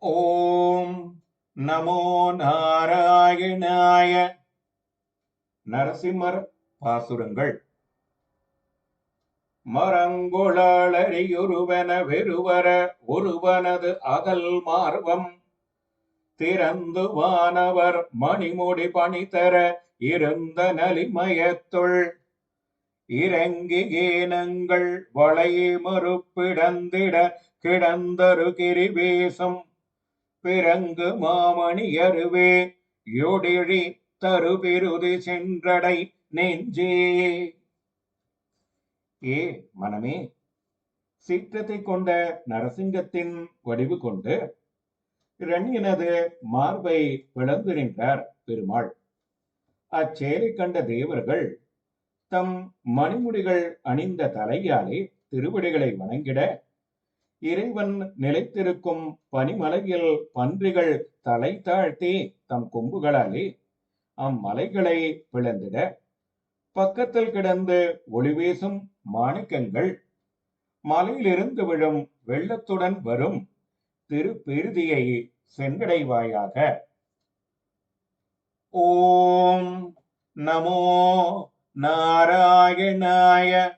ஓம் நமோ நாராயணாய நரசிம்மர் பாசுரங்கள். மரங்குழலரியுருவன வெறுவர ஒருவனது அகல் மார்வம். திறந்து வானவர் மணிமுடி பணிதர இருந்த நலிமயத்துள் இறங்கி ஏனங்கள் வளையை மறுப்பிடந்திட கிடந்தரு கிரிவேசம். பிறங்கு மாமணி அருவே யொடிழி தருபிருதி சென்றடை நெஞ்சே. ஏ மனமே சீற்றத்தை கொண்ட நரசிங்கத்தின் வடிவு கொண்டு இரணியனது மார்பை பிளந்து நின்றார் பெருமாள். அச்செயலை கண்ட தேவர்கள் தம் மணிமுடிகள் அணிந்த தலையாலே திருவடிகளை வணங்கிட இறைவன் நிலைத்திருக்கும் பனிமலையில் பன்றிகள் தலை தாழ்த்தி தம் கொம்புகளாலே அம்மலைகளை பிளந்திட. பக்கத்தில் கிடந்து ஒளிவீசும் மாணிக்கங்கள் மலையிலிருந்து விழும் வெள்ளத்துடன் வரும் திருப்பெருதியை சென்றடைவாயாக. ஓம் நமோ நாராயணாய